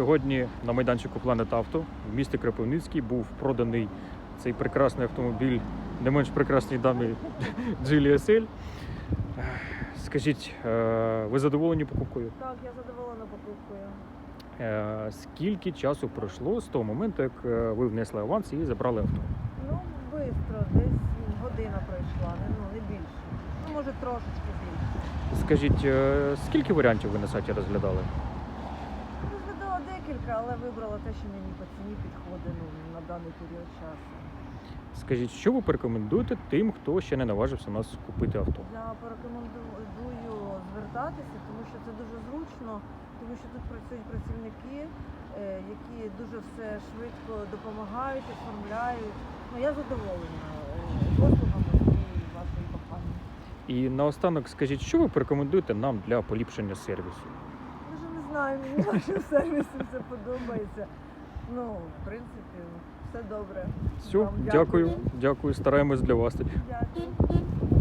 Сьогодні на майданчику Планет Авто в місті Кропивницький був проданий цей прекрасний автомобіль не менш прекрасній дамі Джилі SL. Скажіть, е, ви задоволені покупкою? Так, я задоволена покупкою. Е, Скільки часу пройшло з того моменту, як е, ви внесли аванс і забрали авто? Ну, швидко, десь година пройшла, ну, не більше. Ну, може, трошечки більше. Скажіть, скільки варіантів ви на сайті розглядали? Декілька, але вибрала те, що мені по ціні підходить ну, на даний період часу. Скажіть, що ви порекомендуєте тим, хто ще не наважився у нас купити авто? Я порекомендую звертатися, тому що це дуже зручно, тому що тут працюють працівники, е, які дуже все швидко допомагають, оформляють. Ну, я задоволена е, послугами цієї вашої компанії. І наостанок скажіть, що ви порекомендуєте нам для поліпшення сервісу? Знаю, мені вашим сервісі все подобається. Ну, в принципі, все добре. Все, Вам дякую, дякую, стараємось для вас тоді. Дякую.